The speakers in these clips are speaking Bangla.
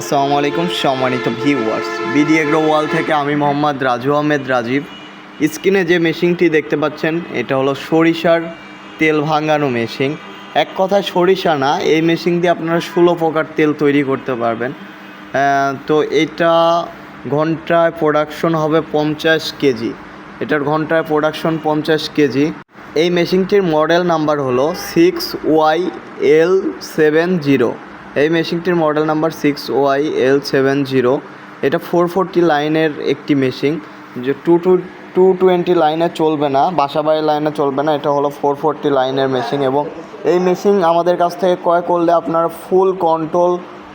আসসালামু আলাইকুম, সম্মানিত ভিউয়ার্স বিডি এগ্রো ওয়াল থেকে আমি মোহাম্মদ রাজু আহমেদ রাজীব। স্ক্রিনে যে মেশিনটি দেখতে পাচ্ছেন, এটা হলো সরিষার তেল ভাঙানো মেশিন। এক কথায় সরিষা না, এই মেশিন দিয়ে আপনারা ষোলো প্রকার তেল তৈরি করতে পারবেন। তো এটা ঘন্টায় প্রোডাকশন হবে পঞ্চাশ কেজি। এটার ঘন্টায় প্রোডাকশন পঞ্চাশ কেজি। এই মেশিনটির মডেল নাম্বার হলো six Y L seven zero এই মেশিনটির model number six Y L seven zero এটা ফোর ফোরটি লাইনের একটি মেশিন, যে টু টু টু টোয়েন্টি লাইনে চলবে না, বাসাবাড়ি লাইনে চলবে না, এটা হলো ফোর ফোরটি লাইনের মেশিন এবং এই মেশিন আমাদের কাছ থেকে ক্রয় করলে আপনার ফুল কন্ট্রোল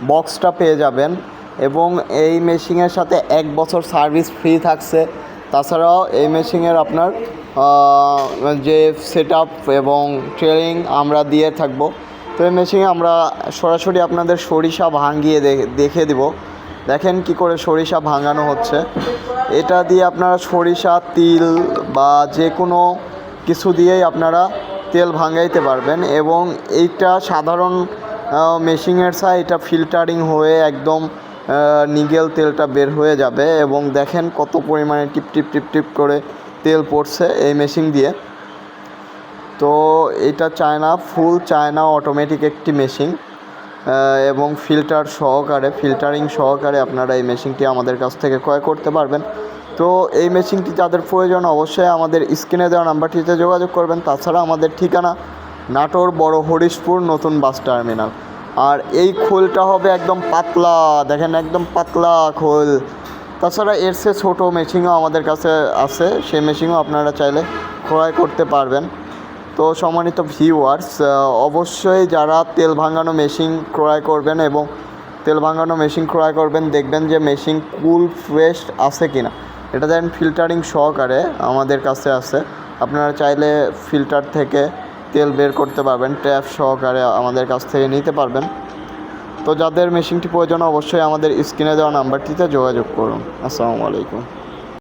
বক্সটা পেয়ে যাবেন এবং এই মেশিনের সাথে এক বছর সার্ভিস ফ্রি থাকছে। তাছাড়াও এই মেশিনের আপনার যে সেট এবং ট্রেনিং আমরা দিয়ে থাকব। তো এই মেশিনে আমরা সরাসরি আপনাদের সরিষা ভাঙিয়ে দেখে দিব। দেখেন কি করে সরিষা ভাঙানো হচ্ছে। এটা দিয়ে আপনারা সরিষা, তিল বা যে কোনো কিছু দিয়েই আপনারা তেল ভাঙাইতে পারবেন এবং এইটা সাধারণ মেশিনের সাই এটা ফিল্টারিং হয়ে একদম নিগেল তেলটা বের হয়ে যাবে এবং দেখেন কত পরিমাণে টিপ টিপ টিপ টিপ করে তেল পড়ছে এই মেশিন দিয়ে। তো এটা চায়না ফুল চায়না অটোমেটিক একটি মেশিন এবং ফিল্টার সহকারে ফিল্টারিং সহকারে আপনারা এই মেশিনটি আমাদের কাছ থেকে ক্রয় করতে পারবেন। তো এই মেশিনটি যাদের প্রয়োজন অবশ্যই আমাদের স্ক্রিনে দেওয়া নাম্বারটিতে যোগাযোগ করবেন। তাছাড়া আমাদের ঠিকানা নাটোর বড় হরিশপুর নতুন বাস টার্মিনাল। আর এই খোলটা হবে একদম পাতলা, দেখেন একদম পাতলা খোল। তাছাড়া এর সে ছোটো মেশিনও আমাদের কাছে আছে। সেই মেশিনও আপনারা চাইলে ক্রয় করতে পারবেন। তো সম্মানিত ভিউয়ার্স অবশ্যই যারা তেল ভাঙানো মেশিন ক্রয় করবেন এবং তেল ভাঙানো মেশিন ক্রয় করবেন, দেখবেন যে মেশিন কুল ফ্রেশ আছে কিনা। এটা দেন ফিল্টারিং সহকারে আমাদের কাছে আছে। আপনারা চাইলে ফিল্টার থেকে তেল বের করতে পারবেন, ট্যাপ সহকারে আমাদের কাছ থেকে নিতে পারবেন। তো যাদের মেশিনটি প্রয়োজন, অবশ্যই আমাদের স্ক্রিনে দেওয়া নাম্বারটিতে যোগাযোগ করুন। আসসালামু আলাইকুম।